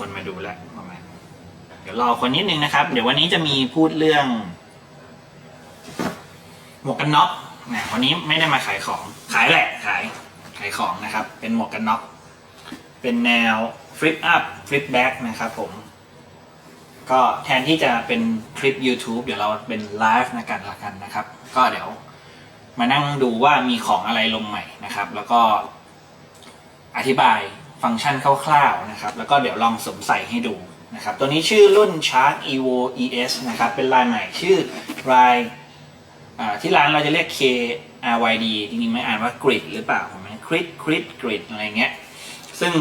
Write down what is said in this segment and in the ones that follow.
คนมาดูแล้วประมาณเดี๋ยวรอคนนิดนึงนะครับ เดี๋ยววันนี้จะมีพูดเรื่อง หมวกกันน็อกนะวันนี้ไม่ได้มาขายของ ขายแหละขายขายของนะครับ เป็นหมวกกันน็อกเป็นแนว flip up flip back นะครับผม ก็แทนที่จะเป็นคลิป YouTube เดี๋ยวเราเป็นไลฟ์นะกันละกันนะครับ ก็เดี๋ยวมานั่งดูว่ามีของอะไรลงใหม่นะครับ แล้วก็อธิบาย ฟังก์ชันคร่าวๆนะครับแล้วก็เดี๋ยวลองสวมใส่ให้ดูนะครับตัวนี้ชื่อรุ่น Shark Evo ES นะครับเป็นลายใหม่ชื่อลายที่ร้านเราจะเรียก K R Y D จริงๆไม่อ่านว่า Grid หรือเปล่าผมไม่ Grid Grid Grid อะไรเงี้ยซึ่ง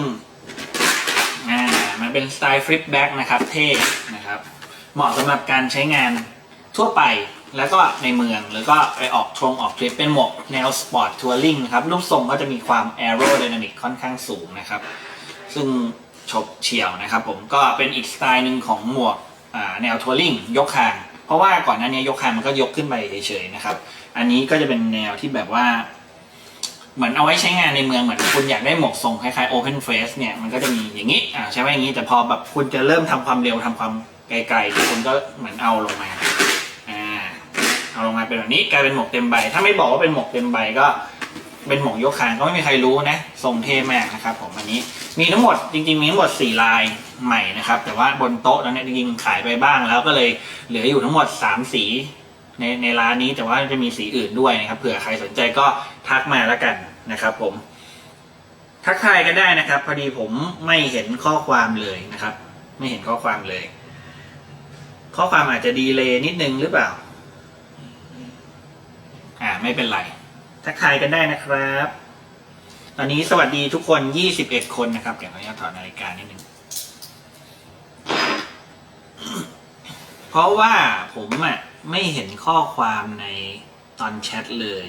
อ่ามันเป็นสไตล์ฟลิปแบ็กนะครับเท่นะครับเหมาะสำหรับการใช้งานทั่วไป แล้วก็ในเมืองหรือก็ไปออกทรงออกทริปเป็นหมวกแนวสปอร์ตทัวริงครับ รูปทรงก็จะมีความแอโร d y นามิกค่อนข้างสูงนะครับ ซึ่งฉบเฉี่ยวนะครับผมก็เป็นอีกสไตล์หนึ่งของหมวกแนวทัวริงยกคาง เพราะว่าก่อนหน้านี้ยกคางมันก็ยกขึ้นไปเฉยๆนะครับ อันนี้ก็จะเป็นแนวที่แบบว่า เหมือนเอาไว้ใช้งานในเมืองเหมือนคุณอยากได้หมวกทรงคล้ายๆ Open Face เนี่ยมันก็จะมีอย่างนี้ใช้ไว้อย่างนี้แต่พอแบบคุณจะเริ่มทำความเร็วทำความไกลๆคุณก็เหมือนเอาลงมา เอาลงมาเป็นแบบนี้กลายเป็นหมวกเต็มใบ ถ้าไม่บอกว่าเป็นหมวกเต็มใบก็เป็นหมวกยกคางก็ไม่มีใครรู้นะทรงเท่มากนะครับผมอันนี้มีทั้งหมดจริงๆมีทั้งหมด 4 ลายใหม่นะครับ แต่ว่าบนโต๊ะแล้วเนี่ยจริงๆขายไปบ้างแล้วก็เลยเหลืออยู่ทั้งหมด 3 สีในในร้านนี้แต่ว่าจะมีสีอื่นด้วยนะครับเผื่อใครสนใจก็ทักมาแล้วกันนะครับ ผม ทักทายกันได้นะครับ พอดีผมไม่เห็นข้อความเลยนะครับ ไม่เห็นข้อความเลย ข้อความอาจจะดีเลยนิดนึงหรือเปล่า อ่าไม่เป็นไร ทักทายกันได้นะครับ ตอนนี้สวัสดีทุกคน 21 คนนะครับ เดี๋ยวเราจะถอดนาฬิกานิดนึง เพราะว่าผมอะไม่เห็นข้อความในตอนแชทเลย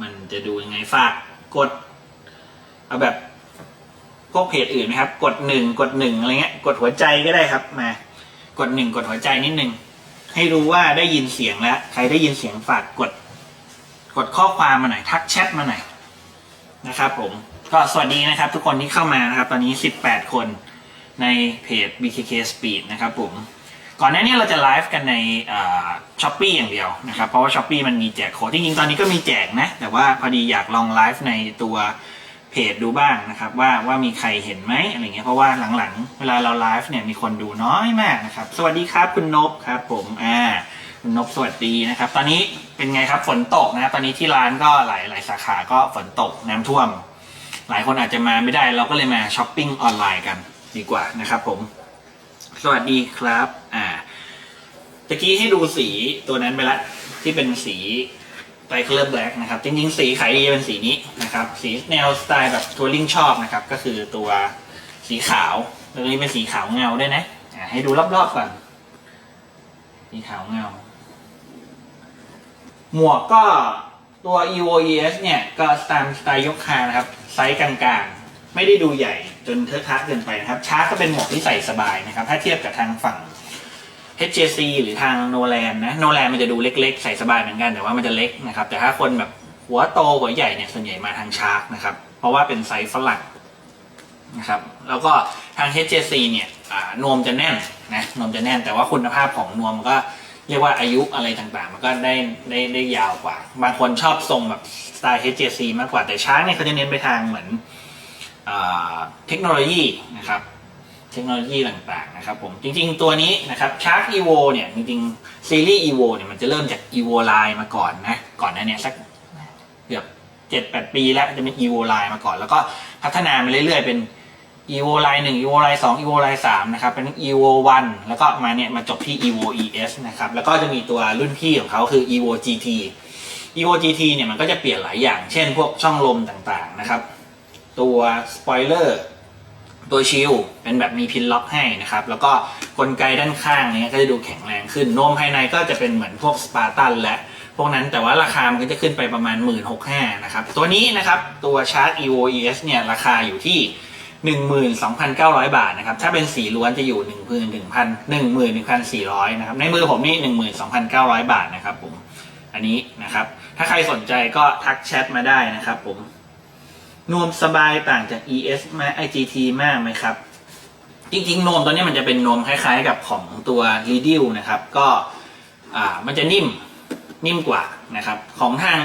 มันจะดูยังไงฝากกด เอาแบบพวกเพจอื่นนะครับ กดหนึ่งกดหนึ่งอะไรเงี้ย กดหัวใจก็ได้ครับมากดหนึ่งกดหัวใจนิดนึงให้รู้ว่าได้ยินเสียงแล้ว ใครได้ยินเสียงฝากกด กดข้อความมาหน่อยทักแชทมาหน่อยนะครับผมก็สวัสดีนะครับ ทุกคนที่เข้ามานะครับ ตอนนี้ 18 คนในเพจ BKK Speed นะครับผมก่อนหน้านี้เราจะไลฟ์กันในช้อปปี้อย่างเดียวนะครับ เพราะว่าช้อปปีมันมีแจกโค้ดจริงๆ ตอนนี้ก็มีแจกนะ แต่ว่าพอดีอยากลองไลฟ์ในตัวเพจดูบ้างนะครับ ว่าว่ามีใครเห็นไหมอะไรเงี้ยเพราะว่าหลังๆ เวลาเราไลฟ์เนี่ยมีคนดูน้อยมากนะครับ สวัสดีครับคุณนบครับผมอ่า คุณนบสวัสดีนะครับ ตอนนี้เป็นไงครับฝนตกนะครับ ตอนนี้ที่ร้านก็หลายหลายสาขาก็ฝนตกน้ำท่วม หลายคนอาจจะมาไม่ได้เราก็เลยมาช้อปปิ้งออนไลน์กันดีกว่านะครับ ผม สวัสดีครับ อ่าตะกี้ให้ดูสีตัวนั้นไปละที่เป็นสีไ i เคลอร์แบล็กนะครับ จริงๆ สีขายดีเป็นสีนี้นะครับ สีแนวสไตล์แบบทัวริงชอบนะครับ ก็คือตัวสีขาวตัวนี้เป็นสีขาวเงาด้วยนะอ่าให้ดูรอบๆก่อนสีขาวเงา หมวกก็ตัว evo es เนี่ยก็ตามสไตล์ยกคางนะครับ ไซส์กลางๆ ไม่ได้ดูใหญ่จนเทอะทะเกินไปนะครับ ชาร์กก็เป็นหมวกที่ใส่สบายนะครับ ถ้าเทียบกับทางฝั่ง HJC หรือทางโนแลนนะโนแลนมันจะดูเล็กๆ ใส่สบายเหมือนกันแต่ว่ามันจะเล็กนะครับ แต่ถ้าคนแบบหัวโตหัวใหญ่เนี่ยส่วนใหญ่มาทางชาร์กนะครับ เพราะว่าเป็นไซส์ฝรั่งนะครับ แล้วก็ทาง HJC เนี่ยนวมจะแน่นนะนวมจะแน่นแต่ว่าคุณภาพของนวมก็ เรียกว่าอายุอะไรต่างๆ มันก็ได้ได้ได้ยาวกว่า บางคนชอบทรงแบบสไตล์ HJC มากกว่าแต่ชาร์กเนี่ยเขาจะเน้นไปทางเหมือนอ่าเทคโนโลยีนะครับเทคโนโลยีต่างๆนะครับผมจริงๆตัวนี้นะครับ Shark Evo เนี่ยจริงๆซีรีส์ Evo เนี่ยมันจะเริ่มจาก Evo Line มาก่อนนะก่อนหนั้นเนี่ยสักเกือบเจ็ดแปดปีแล้วจะเป็น Evo Line มาก่อน แล้วก็พัฒนามาเรื่อยๆเป็น Evo Line 1 Evo Line 2 Evo Line 3นะครับ เป็น Evo 1แล้วก็มาเนี่ยมาจบที่ Evo ES นะครับ แล้วก็จะมีตัวรุ่นพี่ของเขาคือ Evo GT Evo GT เนี่ยมันก็จะเปลี่ยนหลายอย่าง เช่นพวกช่องลมต่างๆนะครับ ตัวสปอยเลอร์ตัวชิลเป็นแบบมีพินล็อกให้นะครับ แล้วก็กลไกด้านข้างเนี้ยก็จะดูแข็งแรงขึ้นโน้มภายในก็จะเป็นเหมือนพวกสปาร์ตันและพวกนั้นแต่ว่าราคามันก็จะขึ้นไปประมาณ 1 6ื่นนะครับ ตัวนี้นะครับ ตัวชาร์จ EVO ES เนี่ย ราคาอยู่ที่ 12,900 บาทนะครับ ถ้าเป็นสีล้วนจะอยู่ 1 1 0 0 0 11,400นะครับ ในมือผมนี่ 12,900 บาทนะครับผม อันนี้นะครับ ถ้าใครสนใจก็ทักแชทมาได้นะครับผม นวมสบายต่างจาก ES มา IGT มากไหมครับ จริงๆ นวมตัวนี้มันจะเป็นนวมคล้ายๆ กับของตัวรีดิวนะครับ ก็อ่ามันจะนิ่มนิ่มกว่านะครับ ของทาง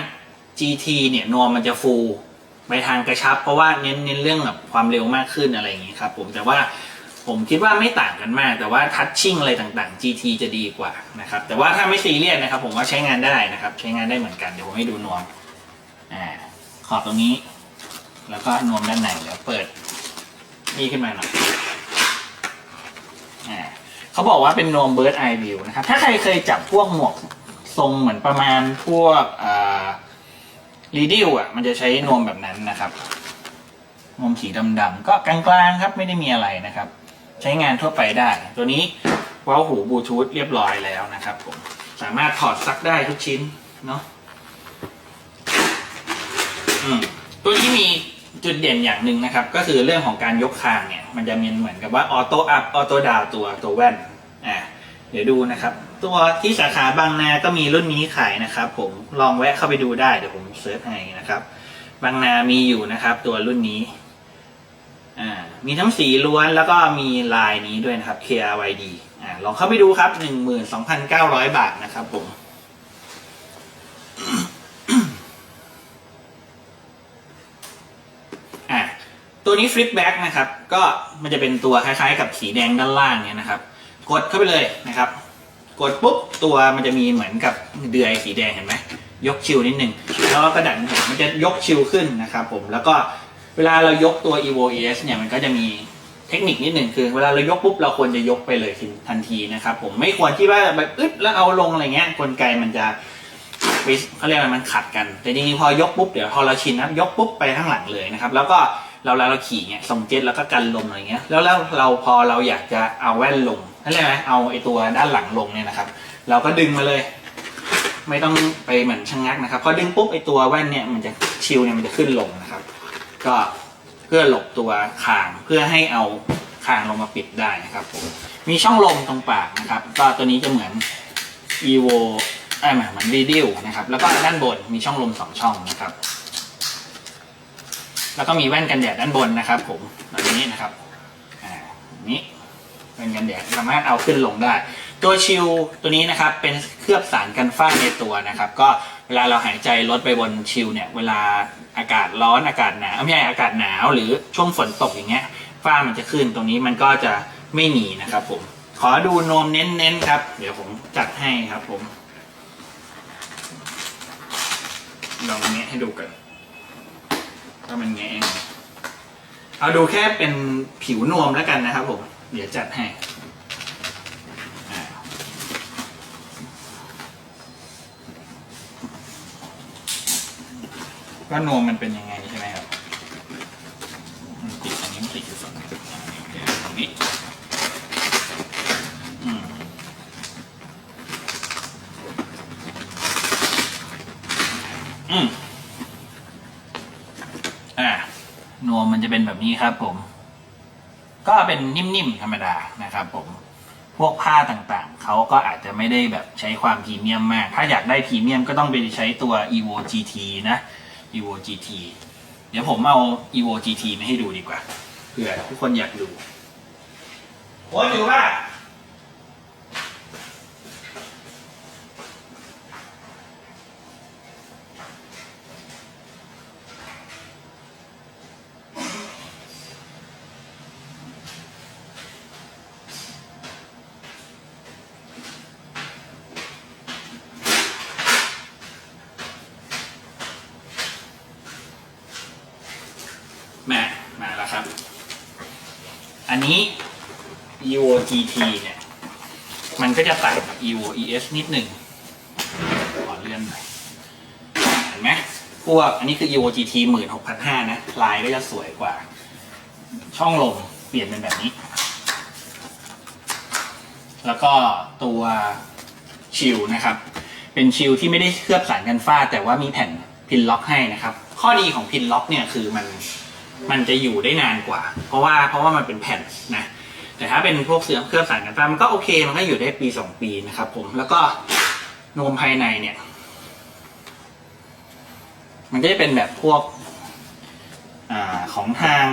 GT เนี่ยนวมมันจะฟู ไปทางกระชับ เพราะว่าเน้นเน้นเรื่องแบบความเร็วมากขึ้นอะไรอย่างงี้ครับผมแต่ว่าผมคิดว่าไม่ต่างกันมาก แต่ว่าทัชชิ่งอะไรต่างๆ GT จะดีกว่านะครับแต่ว่าถ้าไม่ซีเรียสนะครับ ผมว่าใช้งานได้นะครับ ใช้งานได้เหมือนกันเดี๋ยวผมให้ดูนวมอ่าขอบตรงนี้ แล้วก็นวมด้านในเดี๋ยวเปิดนี่ขึ้นมาหน่อยอ่าเขาบอกว่าเป็นนวม Bird Eye View นะครับถ้าใครเคยจับพวกหมวกทรงเหมือนประมาณพวกอ่ รีดิวอะมันจะใช้นวมแบบนั้นนะครับนวมสีดำๆก็กลางๆครับไม่ได้มีอะไรนะครับ ใช้งานทั่วไปได้ ตัวนี้ว้าหูบลูทูธเรียบร้อยแล้วนะครับผมสามารถถอดซักได้ทุกชิ้นเนาะอืมตัวนี้มีจุดเด่นอย่างหนึ่งนะครับ ก็คือเรื่องของการยกคางเนี่ย มันจะมีเหมือนกับว่าออโต้อัพออโต้ดาวตัวตัวแว่นอ่า เดี๋ยวดูนะครับ ตัวที่สาขาบางนาก็มีรุ่นนี้ขายนะครับ ผมลองแวะเข้าไปดูได้เดี๋ยวผมเซิร์ชให้นะครับ บางนามีอยู่นะครับ ตัวรุ่นนี้อ่ามีทั้งสีล้วนแล้วก็มีลายนี้ด้วยนะครับ KRYD อ่าลองเข้าไปดูครับ12,900บาทนะครับ ผมตัวนี้ฟลิปแบ็กนะครับ ก็มันจะเป็นตัวคล้ายๆ กับสีแดงด้านล่างเนี่ยนะครับ กดเข้าไปเลยนะครับ กดปุ๊บตัวมันจะมีเหมือนกับเดือยสีแดงเห็นไหมยกชิวนิดนึงแล้วก็กระดันมันจะยกชิวขึ้นนะครับผมแล้วก็เวลาเรายกตัว evo es เนี่ยมันก็จะมีเทคนิคนิดหนึ่งคือเวลาเรายกปุ๊บเราควรจะยกไปเลยทันทีนะครับผมไม่ควรที่ว่าแบบอึดแล้วเอาลงอะไรเงี้ยกลไกมันจะเขาเรียกอะไรมันขัดกัน แต่จริงๆพอยกปุ๊บเดี๋ยวพอเราชินนะยกปุ๊บไปข้างหลังเลยนะครับแล้วก็เราเราเราขี่เงี้ยส่งเจ็ตแล้วก็กันลมอะไรเงี้ยแล้วแล้วเราพอเราอยากจะเอาแว่นลง นั่นเรียกไหมเอาไอตัวด้านหลังลงเนี่ยนะครับ เราก็ดึงมาเลย ไม่ต้องไปเหมือนชะงงักนะครับพอดึงปุ๊บไอตัวแว่นเนี่ยมันจะชิวเนี่ยมันจะขึ้นลงนะครับ ก็เพื่อหลบตัวคางเพื่อให้เอาคางลงมาปิดได้นะครับผมมีช่องลมตรงปากนะครับ ก็ตัวนี้จะเหมือน evo ไอ้ยหมาเหมือนรีดิวนะครับ แล้วก็ด้านบนมีช่องลมสองช่องนะครับ แล้วก็มีแว่นกันแดดด้านบนนะครับ ผมแบบนี้นะครับอ่านี้ กันแดดสามารถเอาขึ้นลงได้ ตัวชิลตัวนี้นะครับเป็นเคลือบสารกันฝ้าในตัวนะครับ ก็เวลาเราหายใจลดไปบนชิลเนี่ยเวลาอากาศร้อนอากาศหนาวไม่ใช่อากาศหนาว หรือช่วงฝนตกอย่างเงี้ยฝ้ามันจะขึ้นตรงนี้มันก็จะไม่หนีนะครับผมขอดูนมเน้นๆครับ เดี๋ยวผมจัดให้ครับผมลองแงะให้ดูกันว่ามันแงะเอาดูแค่เป็นผิวนวมแล้วกันนะครับผม เดี๋ยวจัดให้อ่าว่านวมมันเป็นยังไงใช่ไหมครับมันติดอันนี้มันติดอยู่ฝั่งนี้ตรงนี้อืมอืมอ่านวมมันจะเป็นแบบนี้ครับผม ก็เป็นนิ่มๆธรรมดานะครับผมพวกผ้าต่างๆ เขาก็อาจจะไม่ได้แบบใช้ความพรีเมียมมาก ถ้าอยากได้พรีเมียมก็ต้องไปใช้ตัว evo gt นะ evo gt เดี๋ยวผมเอา evo gt มาให้ดูดีกว่าเผื่อทุกคนอยากดูโอ้ยอยู่ป่ะ มามาแล้วครับ อันนี้ evo gt เนี่ย มันก็จะต่างกับ evo es นิดหนึ่งขอเลื่อนหน่อยเห็นไหมพวกอันนี้คือ evo gt หมื่นหกพันห้านะ ลายก็จะสวยกว่า ช่องลมเปลี่ยนเป็นแบบนี้ แล้วก็ตัวชิลนะครับ เป็นชิลที่ไม่ได้เคลือบสารกันฝ้า แต่ว่ามีแผ่นพินล็อกให้นะครับ ข้อดีของพินล็อกเนี่ยคือมันมันจะอยู่ได้นานกว่า เพราะว่าเพราะว่ามันเป็นแผ่นนะแต่ถ้าเป็นพวกเสื่อมเคลือบสารกันฝ้ามันก็โอเค มันก็อยู่ได้ปีสองปีนะครับผมแล้วก็นมภายในเนี่ย มันก็จะเป็นแบบพวกอ่าของทาง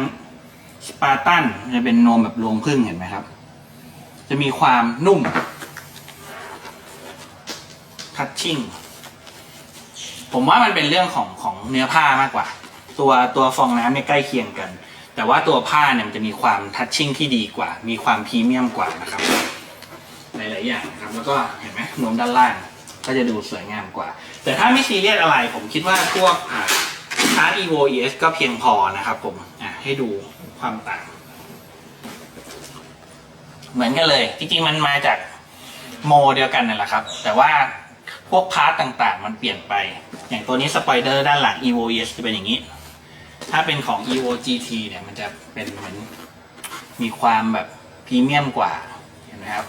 สปาร์ตันจะเป็นนมแบบรวงพึ่งเห็นไหมครับ จะมีความนุ่มทัชชิ่งผมว่ามันเป็นเรื่องของของเนื้อผ้ามากกว่า ตัวตัวฟองน้ำเนี่ยใกล้เคียงกัน แต่ว่าตัวผ้าเนี่ยมันจะมีความทัชชิ่งที่ดีกว่า มีความพรีเมียมกว่านะครับ หลาย ๆ อย่างนะครับ แล้วก็เห็นไหมนวมด้านล่างก็จะดูสวยงามกว่า แต่ถ้าไม่ซีเรียสอะไรผมคิดว่าพวกอ่าชาร์จ evo es ก็เพียงพอนะครับผมให้ดูความต่าง เหมือนกันเลย จริงๆมันมาจากโมเดียวกันนั่นแหละครับ แต่ว่าพวกพาร์ตต่างๆ มันเปลี่ยนไป อย่างตัวนี้สปอยเดอร์ด้านหลัง evo es จะเป็นอย่างนี้ ถ้าเป็นของ evo gt เนี่ยมันจะเป็นเหมือนมีความแบบพรีเมียมกว่าเห็นไหมครับ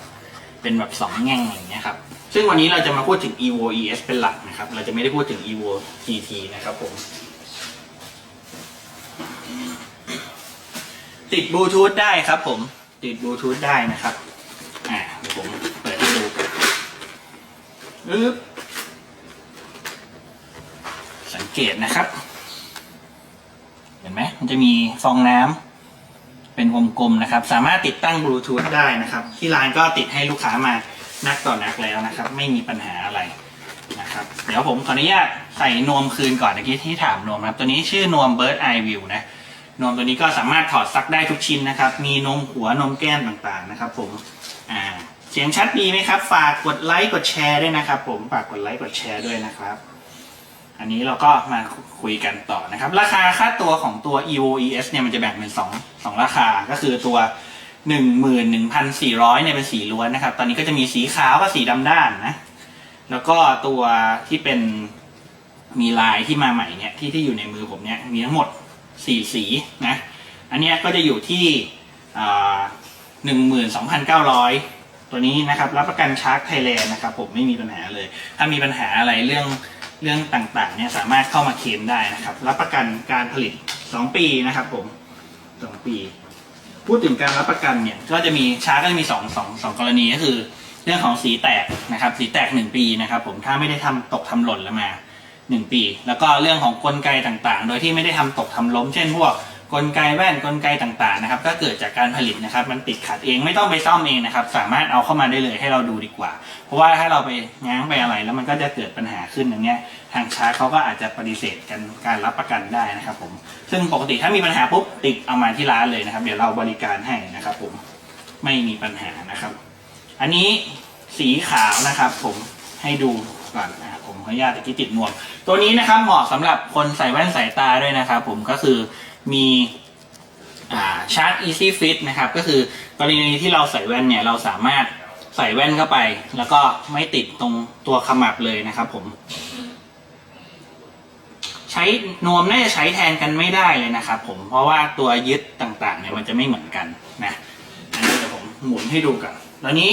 เป็นแบบสองแง่งอย่างเงี้ยครับ ซึ่งวันนี้เราจะมาพูดถึง evo es เป็นหลักนะครับ เราจะไม่ได้พูดถึง evo gt นะครับผม ติดบลูทูธได้ครับผม ติดบลูทูธได้นะครับ อ่าผมเปิดให้ดูกันอึ๊บสังเกตนะครับ เห็นไหมมันจะมีฟองน้ำเป็นวงกลมนะครับ สามารถติดตั้งบลูทูธได้นะครับ ที่ร้านก็ติดให้ลูกค้ามา นักต่อนักแล้วนะครับ ไม่มีปัญหาอะไรนะครับ เดี๋ยวผมขออนุญาตใส่นวมคืนก่อนเมื่อกี้ที่ถามนวมครับ ตัวนี้ชื่อนวม Bird Eye View นะนมตัวนี้ก็สามารถถอดซักได้ทุกชิ้นนะครับ มีนมหัวนมแก้มต่างๆนะครับ ผมอ่าเสียงชัดดีไหมครับ ฝากกดไลค์กดแชร์ด้วยนะครับ ผมฝากกดไลค์กดแชร์ด้วยนะครับ อันนี้เราก็มาคุยกันต่อนะครับ ราคาค่าตัวของตัว EoEs เนี่ยมันจะแบ่งเป็นสองสองราคาก็คือตัว 11,400เนี่ยเป็นสีล้วนนะครับ ตอนนี้ก็จะมีสีขาวกับสีดำด้านนะ แล้วก็ตัวที่เป็นมีลายที่มาใหม่เนี่ยที่ที่อยู่ในมือผมเนี่ยมีทั้งหมดสี่สีนะ อันนี้ก็จะอยู่ที่หนึ่งหมื่นสองพันเก้าร้อยตัวนี้นะครับรับประกันชาร์จไทยแลนด์นะครับผมไม่มีปัญหาเลย ถ้ามีปัญหาอะไรเรื่องเรื่องต่างๆเนี่ยสามารถเข้ามาเคลมได้นะครับ รับประกันการผลิตสองปีนะครับผมสองปี พูดถึงการรับประกันเนี่ยก็จะมีช้าก็จะมีสองสองสองกรณีก็คือ เรื่องของสีแตกนะครับ สีแตกหนึ่งปีนะครับผมถ้าไม่ได้ทำตกทำหล่นแล้วมาหนึ่งปี แล้วก็เรื่องของกลไกต่างๆ โดยที่ไม่ได้ทำตกทำล้ม เช่นพวก กลไกแว่นกลไกต่างๆนะครับก็เกิดจากการผลิตนะครับ มันติดขัดเองไม่ต้องไปซ่อมเองนะครับ สามารถเอาเข้ามาได้เลยให้เราดูดีกว่า เพราะว่าถ้าเราไปง้างไปอะไร แล้วมันก็จะเกิดปัญหาขึ้นอย่างเงี้ยทางชาร์จเขาก็อาจจะปฏิเสธกันการรับประกันได้นะครับผมซึ่งปกติถ้ามีปัญหาปุ๊บติดเอามาที่ร้านเลยนะครับ เดี๋ยวเราบริการให้นะครับ ผมไม่มีปัญหานะครับ อันนี้สีขาวนะครับ ผมให้ดูก่อนนะครับผมขออนุญาตตะกี้ติดหมวกตัวนี้นะครับเหมาะสำหรับคนใส่แว่นสายตาด้วยนะครับ ผมก็คือ มีชาร์จ easy fit นะครับ ก็คือกรณีที่เราใส่แว่นเนี่ย เราสามารถใส่แว่นเข้าไป แล้วก็ไม่ติดตรงตัวขมับเลยนะครับผม ใช้นวมน่าจะใช้แทนกันไม่ได้เลยนะครับผมเพราะว่าตัวยึดต่างๆเนี่ยมันจะไม่เหมือนกันนะอันนี้เดี๋ยวผมหมุนให้ดูกันตอนนี้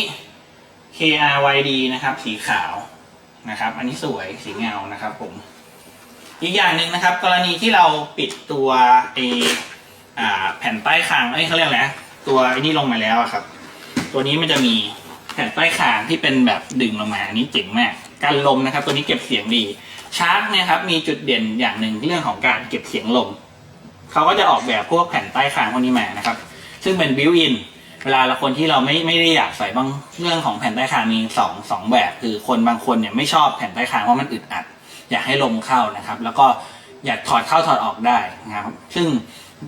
KRYD นะครับ สีขาวนะครับ อันนี้สวยสีเงานะครับผม อีกอย่างหนึ่งนะครับ กรณีที่เราปิดตัวไอแผ่นใต้คางเอ้ยเขาเรียกอะไรตัวไอ้นี่ลงมาแล้วครับ ตัวนี้มันจะมีแผ่นใต้คางที่เป็นแบบดึงลงมาอันนี้เจ๋งมากการลมนะครับ ตัวนี้เก็บเสียงดีชาร์จเนี่ยครับมีจุดเด่นอย่างหนึ่งเรื่องของการเก็บเสียงลมเขาก็จะออกแบบพวกแผ่นใต้คางพวกนี้มานะครับ ซึ่งเป็นบิวอินเวลาเราคนที่เราไม่ไม่ได้อยากใส่บางเรื่องของแผ่นใต้คางมีสองสองแบบ คือคนบางคนเนี่ยไม่ชอบแผ่นใต้คางเพราะมันอึดอัด อยากให้ลมเข้านะครับ แล้วก็อยากถอดเข้าถอดออกได้นะครับ ซึ่ง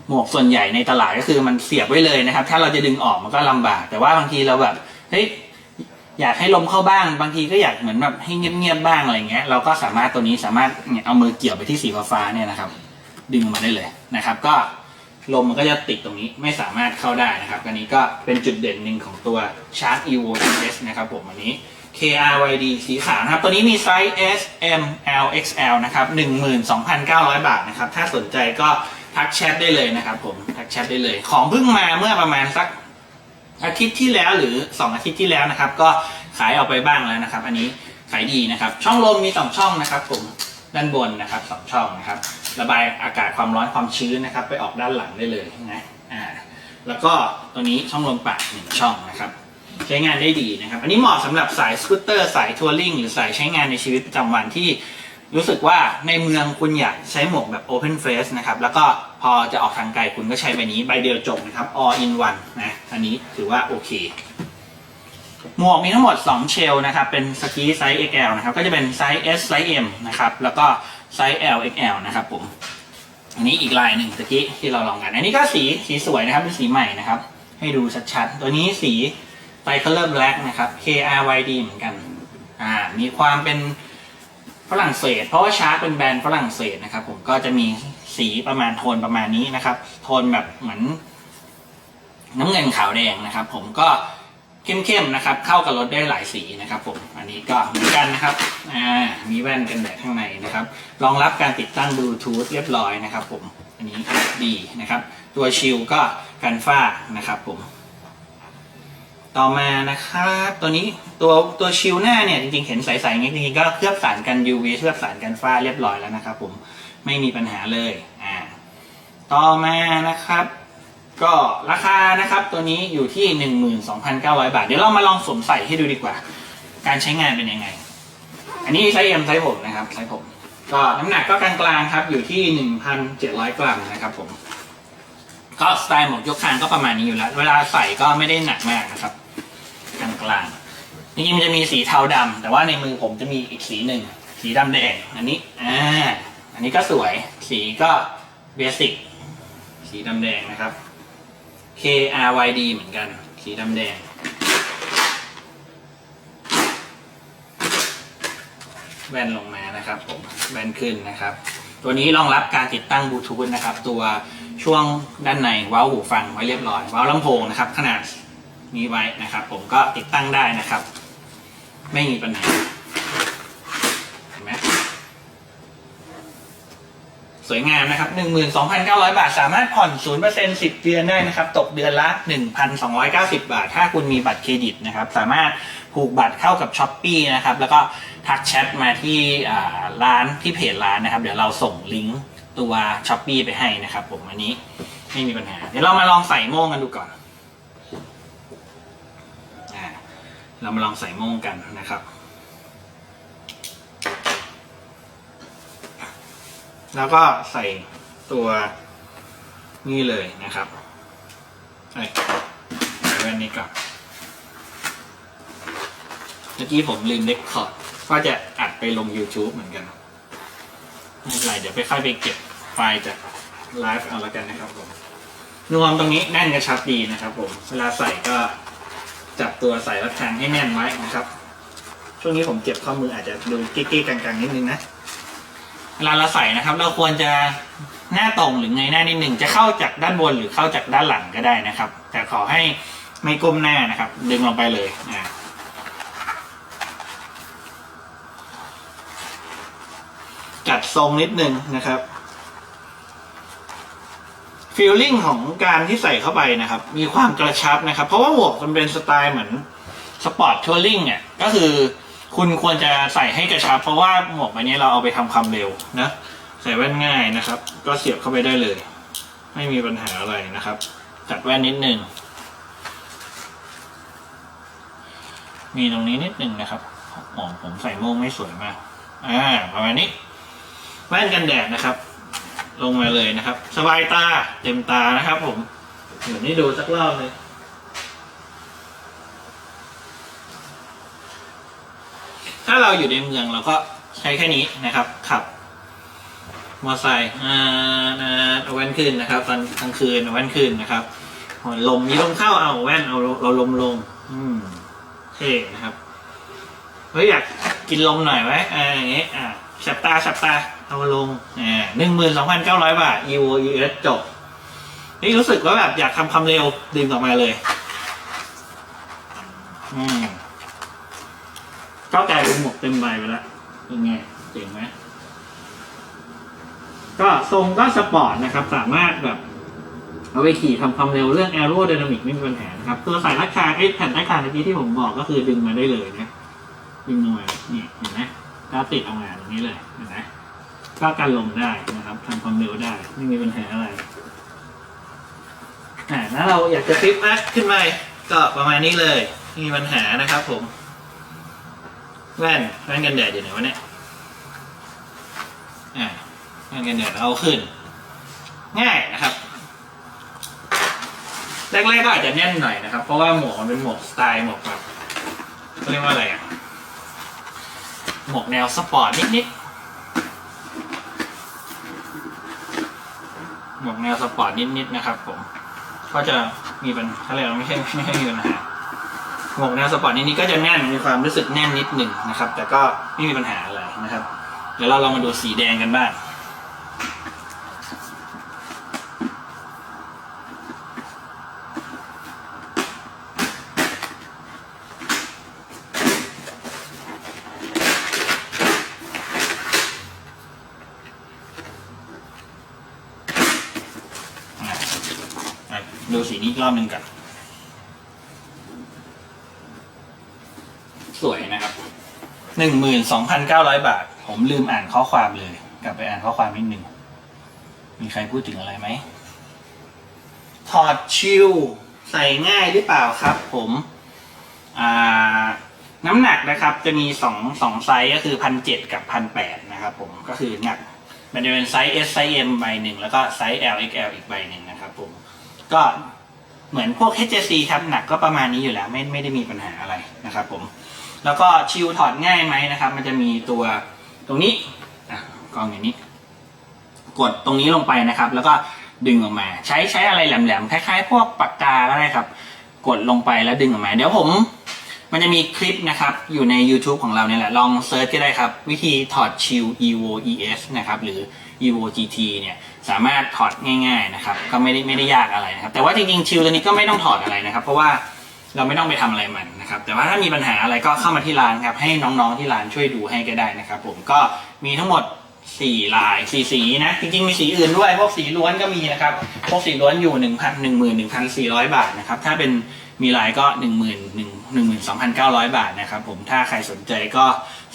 หมวกส่วนใหญ่ในตลาดก็คือมันเสียบไว้เลยนะครับ ถ้าเราจะดึงออกมันก็ลำบาก แต่ว่าบางทีเราแบบเฮ้ยอยากให้ลมเข้าบ้าง บางทีก็อยากเหมือนแบบให้เงียบๆบ้างอะไรเงี้ย เราก็สามารถตัวนี้สามารถเอามือเกี่ยวไปที่สีฟ้าเนี่ยนะครับ ดึงออกมาได้เลยนะครับ ก็ลมมันก็จะติดตรงนี้ไม่สามารถเข้าได้นะครับอันนี้ก็เป็นจุดเด่นหนึ่งของตัว Shark Evo S นะครับผมอันนี้ KRYD สีขาวนะครับ ตัวนี้มีไซส์ S M L XL นะครับ 12,900 บาทนะครับ ถ้าสนใจก็ทักแชทได้เลยนะครับผมทักแชทได้เลย ของเพิ่งมาเมื่อประมาณสักอาทิตย์ที่แล้วหรือ 2 อาทิตย์ที่แล้วนะครับ ก็ขายออกไปบ้างแล้วนะครับ อันนี้ขายดีนะครับ ช่องลมมี2ช่องนะครับ ผมด้านบนนะครับสองช่องนะครับ ระบายอากาศความร้อนความชื้นนะครับ ไปออกด้านหลังได้เลยนะอ่าแล้วก็ตัวนี้ช่องลมปากหนึ่งช่องนะครับ ใช้งานได้ดีนะครับอันนี้เหมาะสำหรับสายสกูตเตอร์สายทัวริงหรือสายใช้งานในชีวิตประจำวันที่รู้สึกว่าในเมืองคุณอยากใช้หมวกแบบ Open Face นะครับ แล้วก็พอจะออกทางไกลคุณก็ใช้ใบนี้ใบเดียวจบนะครับ all in one นะอันนี้ถือว่าโอเค หมวกมีทั้งหมด 2 เชลนะครับ เป็นสกีไซส์ XL นะครับ ก็จะเป็นไซส์ S ไซส์ M นะครับ แล้วก็ไซส์ L XL นะครับผม อันนี้อีกลายหนึ่งตะกี้ที่เราลองกัน อันนี้ก็สีสีสวยนะครับ เป็นสีใหม่นะครับ ให้ดูชัดๆ ตัวนี้สี ไ i color black นะครับ KRYD เหมือนกันอ่ามีความเป็นฝรั่งเศส เพราะว่าชาร์กเป็นแบรนด์ฝรั่งเศสนะครับ ผมก็จะมีสีประมาณโทนประมาณนี้นะครับ โทนแบบเหมือน น้ำเงินขาวแดงนะครับ ผมก็เข้มๆนะครับ เข้ากับรถได้หลายสีนะครับ ผมอันนี้ก็เหมือนกันนะครับอ่ามีแว่นกันแดดข้างในนะครับรองรับการติดตั้งบลูทูธเรียบร้อยนะครับ ผมอันนี้ดีนะครับ ตัวชิลก็กันฝ้านะครับ ผม ต่อมานะครับตัวนี้ตัวตัวชิลหน้าเนี่ยจริงๆเห็นใสๆอย่างนี้จริงๆก็เคลือบสารกัน UV เคลือบสารกันฝ้าเรียบร้อยแล้วนะครับผมไม่มีปัญหาเลยอ่าต่อมานะครับ ก็ราคานะครับตัวนี้อยู่ที่ 12,900 บาท เดี๋ยวเรามาลองสวมใส่ให้ดูดีกว่า การใช้งานเป็นยังไง อันนี้ไซส์ M ไซส์ผมนะครับไซส์ผมก็น้ำหนักก็กลางๆครับอยู่ที่ 1,700 กรัมนะครับผมก็สไตล์หมวกยกคางก็ประมาณนี้อยู่แล้ว เวลาใส่ก็ไม่ได้หนักมากนะครับ กลางกลางๆจริงๆมันจะมีสีเทาดำแต่ว่าในมือผมจะมีอีกสีหนึ่งสีดำแดงอันนี้อ่าอันนี้ก็สวยสีก็เบสิกสีดำแดงนะครับ K R Y D เหมือนกัน สีดำแดงแว่นลงมานะครับผมแว่นขึ้นนะครับ ตัวนี้รองรับการติดตั้งบลูทูธนะครับ ตัวช่วงด้านในว้าหูฟังไว้เรียบร้อยว้าลำโพงนะครับ ขนาด นี้ไว้นะครับ ผมก็ติดตั้งได้นะครับ ไม่มีปัญหาเห็นไหมสวยงามนะครับ 12,900 บาท สามารถผ่อน 0% 10 เดือนได้นะครับ ตกเดือนละ 1,290 บาท ถ้าคุณมีบัตรเครดิตนะครับ สามารถผูกบัตรเข้ากับช้อปปีนะครับ แล้วก็ทักแชทมาที่ร้านที่เพจร้านนะครับ เดี๋ยวเราส่งลิงก์ตัวช้อปปีไปให้นะครับ ผมอันนี้ไม่มีปัญหา เดี๋ยวเรามาลองใส่โม่งกันดูก่อน เรามาลองใส่โม่งกันนะครับ แล้วก็ใส่ตัวนี่เลยนะครับเอ้ยใส่แว่นนี้ก่อนเมื่อกี้ผมลืมเล็กคอร์ดว่าจะอัดไปลง YouTube เหมือนกันไม่เป็นไรเดี๋ยวไปค่อยไปเก็บไฟล์จากไลฟ์เอาละกันนะครับผมนวมตรงนี้แน่นกระชับดีนะครับผม เวลาใส่ก็ จับตัวใส่แล้วแทงให้แน่นไว้นะครับ ช่วงนี้ผมเจ็บข้อมืออาจจะดูกิ๊กๆกังๆนิดนึงนะเวลาเราใส่นะครับ เราควรจะหน้าตรงหรือไงยหน้านิดหนึ่งจะเข้าจากด้านบนหรือเข้าจากด้านหลังก็ได้นะครับ แต่ขอให้ไม่ก้มหน้านะครับ ดึงลงไปเลยอ่าจัดทรงนิดนึงนะครับ ฟีลลิ่งของการที่ใส่เข้าไปนะครับ มีความกระชับนะครับ เพราะว่าหมวกมันเป็นสไตล์เหมือนสปอร์ตทัวริงเนี่ยก็คือคุณควรจะใส่ให้กระชับ เพราะว่าหมวกใบนี้เราเอาไปทำความเร็วนะใส่แว่นง่ายนะครับ ก็เสียบเข้าไปได้เลย ไม่มีปัญหาอะไรนะครับจัดแว่นนิดนึงมีตรงนี้นิดนึงนะครับผมอผมใส่โม่งไม่สวยมากอ่าประมาณนี้แว่นกันแดดนะครับ ลงมาเลยนะครับ สบายตาเต็มตานะครับผมเดี๋ยวนี้ดูสักรอบเลยถ้าเราอยู่ในเมืองเราก็ใช้แค่นี้นะครับ ขับ มอไซค์อ่าอ่าเอาแว่นขึ้นนะครับ ตอนกลางคืนเอาแว่นขึ้นนะครับลมมีลมเข้าเอาแว่นเอาเราลมลง อืมเท่นะครับเฮ้ยอยากกินลมหน่อยไหมอ่าอย่างงี้อ่าฉับตาฉับตา เอาลงอ่หนึ่งหมื่นสองพันเก้าร้อยบาท EVO US จบ นี่รู้สึกว่าแบบอยากทำความเร็วดึงออกมาเลย อืมก็กลายเป็นหมวกเต็มใบไปแล้วเป็นไงเจ๋งไหมก็ทรงก็สปอร์ตนะครับ สามารถแบบ เอาไปขี่ทำความเร็วเรื่อง aero dynamic ไม่มีปัญหานะครับ ตัวสายรัดคาไอ้แผ่นรัดคาเมื่อกี้ที่ผมบอกก็คือดึงมาได้เลยนะดึงลงมานี่เห็นไหมก็ติดออกมาตรงนี้เลยเห็นไหม ก็กันลมได้นะครับทำความเร็วได้ ไม่มีปัญหาอะไรอ่าแล้วเราอยากจะฟิปอัพขึ้นมาก็ประมาณนี้เลยไม่มีปัญหานะครับผม แว่นแว่นกันแดดอยู่ไหนวะเนี่ยอ่ามันกันเดี๋ยวเอาขึ้น ง่ายนะครับแรกๆก็อาจจะแน่นหน่อยนะครับ เพราะว่าหมวกมันเป็นหมวกสไตล์หมวกแบบเขาเรียกว่าอะไรอะหมวกแนวสปอร์ตนิดๆหมวก แนวสปอร์ตนิดๆนะครับผม ก็จะมีปัญหาอะไรไม่ใช่ไม่ใช่มีปัญหาหมวกแนวสปอร์ตนิดๆก็จะแน่นมีความรู้สึกแน่นนิดหนึ่งนะครับ แต่ก็ไม่มีปัญหาอะไรนะครับ เดี๋ยวเราลองมาดูสีแดงกันบ้าง รอบหนึ่งกันสวยนะครับหนึ่งหมื่นสองพันเก้าร้อยบาท ผมลืมอ่านข้อความเลย กลับไปอ่านข้อความนิดหนึ่ง มีใครพูดถึงอะไรไหม ถอดชิลใส่ง่ายหรือเปล่าครับ ผมอ่าน้ำหนักนะครับ จะมีสองสองไซส์ก็คือพันเจ็ดกับพันแปดนะครับ ผมก็คือหนักมันจะเป็นไซส์ S ไซส์ M ใบหนึ่งแล้วก็ไซส์ L XL อีกใบหนึ่งนะครับ ผมก็ เหมือนพวก HJC ครับหนักก็ประมาณนี้อยู่แล้วไม่ไม่ได้มีปัญหาอะไรนะครับผม แล้วก็ชิลถอดง่ายไหมนะครับ มันจะมีตัวตรงนี้อะกองอย่างนี้ กดตรงนี้ลงไปนะครับ แล้วก็ดึงออกมา ใช้ใช้อะไรแหลมๆคล้ายๆ พวกปากกาก็ได้ครับ กดลงไปแล้วดึงออกมา เดี๋ยวผมมันจะมีคลิปนะครับ อยู่ใน YouTube ของเราเนี่ยแหละ ลองเซิร์ชก็ได้ครับ วิธีถอดชิล evo es นะครับ หรือ evo gt เนี่ย สามารถถอดง่าย ๆนะครับ ก็ไม่ได้ไม่ได้ยากอะไรนะครับ แต่ว่าจริงๆชิลตัวนี้ก็ไม่ต้องถอดอะไรนะครับ เพราะว่าเราไม่ต้องไปทำอะไรมันนะครับ แต่ว่าถ้ามีปัญหาอะไรก็เข้ามาที่ร้านครับ ให้น้องๆที่ร้านช่วยดูให้ก็ได้นะครับ ผมก็มีทั้งหมดสี่ลายสี่สีนะ จริงๆมีสีอื่นด้วย พวกสีล้วนก็มีนะครับ พวกสีล้วนอยู่หนึ่งพันหนึ่งหมื่นหนึ่งพันสี่ร้อยบาทนะครับ ถ้าเป็น มีลายก็หนึ่งหมื่นหนึ่งหนึ่งหมื่นสองพันเก้าร้อยบาทนะครับผมถ้าใครสนใจก็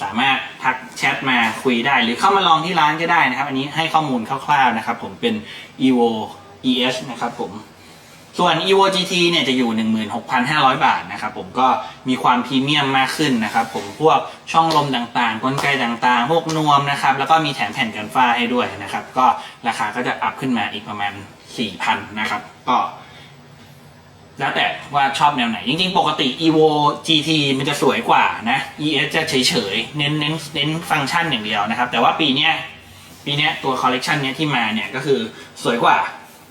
สามารถทักแชทมาคุยได้ หรือเข้ามาลองที่ร้านก็ได้นะครับ อันนี้ให้ข้อมูลคร่าวๆนะครับ ผมเป็น evo es นะครับผมส่วน evo gt เนี่ยจะอยู่ 16,500 บาทนะครับผมก็มีความพรีเมียมมากขึ้นนะครับผมพวกช่องลมต่างๆ กลไกต่างๆ พวกนวมนะครับ แล้วก็มีแถมแผ่นกันฝ้าให้ด้วยนะครับ ก็ราคาก็จะอัพขึ้นมาอีกประมาณ 4,000 นะครับ ก็ แล้วแต่ว่าชอบแนวไหน จริงๆ ปกติ evo gt มันจะสวยกว่านะ es จะเฉยๆ เน้นเน้นเน้นฟังก์ชันอย่างเดียวนะครับ แต่ว่าปีเนี้ยปีเนี้ยตัวคอลเลกชันเนี้ยที่มาเนี่ยก็คือสวยกว่า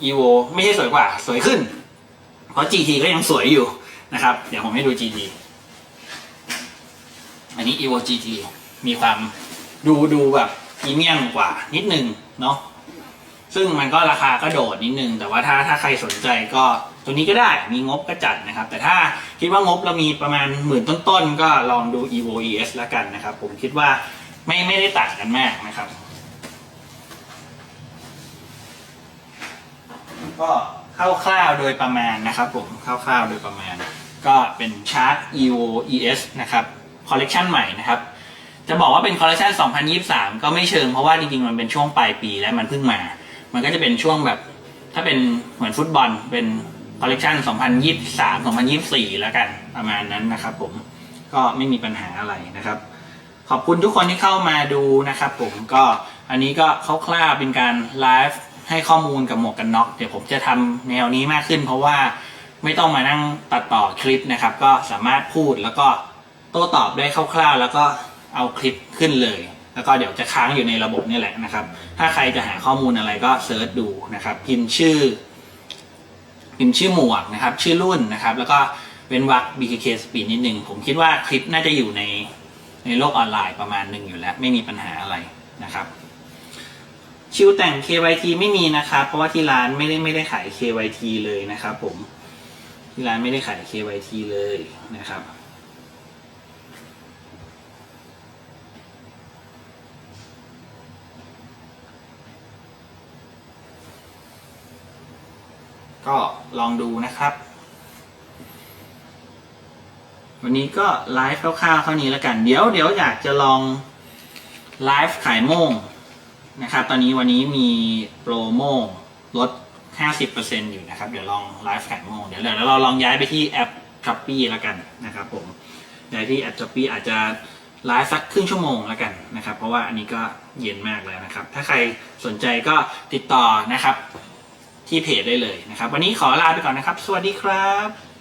evo ไม่ใช่สวยกว่า สวยขึ้น เพราะ GT ก็ยังสวยอยู่นะครับ เดี๋ยวผมให้ดู GT อันนี้ evo GT มีความดูดูแบบพรีเมียมกว่านิดนึงเนาะซึ่งมันก็ราคาก็โดดนิดนึง แต่ว่าถ้าถ้าใครสนใจก็ ตัวนี้ก็ได้มีงบก็จัดนะครับ แต่ถ้าคิดว่างบเรามีประมาณหมื่นต้นๆ ก็ลองดู evo es แล้วกันนะครับ ผมคิดว่าไม่ไม่ได้ต่างกันมากนะครับ ก็คร่าวๆโดยประมาณนะครับผมคร่าวๆโดยประมาณ ก็เป็นชาร์ต evo es นะครับคอลเลกชันใหม่นะครับจะบอกว่าเป็นคอลเลคชัน2023 ก็ไม่เชิงเพราะว่าจริงๆ มันเป็นช่วงปลายปีและมันเพิ่งมา มันก็จะเป็นช่วงแบบ ถ้าเป็นเหมือนฟุตบอลเป็น คอลเลคชัน2023 2024 แล้วกันประมาณนั้นนะครับผมก็ไม่มีปัญหาอะไรนะครับ ขอบคุณทุกคนที่เข้ามาดูนะครับผมก็อันนี้ก็คร่าวๆเป็นการไลฟ์ให้ข้อมูลกับหมวกกันน็อกเดี๋ยวผมจะทำแนวนี้มากขึ้น เพราะว่าไม่ต้องมานั่งตัดต่อคลิปนะครับ ก็สามารถพูดแล้วก็โต้ตอบได้คร่าวๆ แล้วก็เอาคลิปขึ้นเลย แล้วก็เดี๋ยวจะค้างอยู่ในระบบนี่แหละนะครับ ถ้าใครจะหาข้อมูลอะไรก็เซิร์ชดูนะครับ พิมพ์ชื่อ พิมพ์ชื่อหมวกนะครับ ชื่อรุ่นนะครับ แล้วก็เว้นวรรค BKK Speed นิดนึงผมคิดว่าคลิปน่าจะอยู่ในในโลกออนไลน์ประมาณหนึ่งอยู่แล้ว ไม่มีปัญหาอะไรนะครับ ชิวแต่ง KYT ไม่มีนะครับ เพราะว่าที่ร้านไม่ได้ไม่ได้ขาย KYT เลยนะครับ ผมที่ร้านไม่ได้ขาย KYT เลยนะครับ ก็ลองดูนะครับ วันนี้ก็ไลฟ์คร่าวๆเท่านี้แล้วกัน เดี๋ยวเดี๋ยวอยากจะลองไลฟ์ขายโม่งนะครับ ตอนนี้วันนี้มีโปรโมลด 50%อยู่นะครับ เดี๋ยวลองไลฟ์ขายโม่งเดี๋ยวเดี๋ยวเราลองย้ายไปที่แอป s h อ p e e แล้วกันนะครับผมย้ายที่แอป s h อ p e e อาจจะไลฟ์สักครึ่งชั่วโมงแล้วกันนะครับ เพราะว่าอันนี้ก็เย็นมากแล้วนะครับ ถ้าใครสนใจก็ติดต่อนะครับ ที่เพจได้เลยนะครับ วันนี้ขอลาไปก่อนนะครับ สวัสดีครับ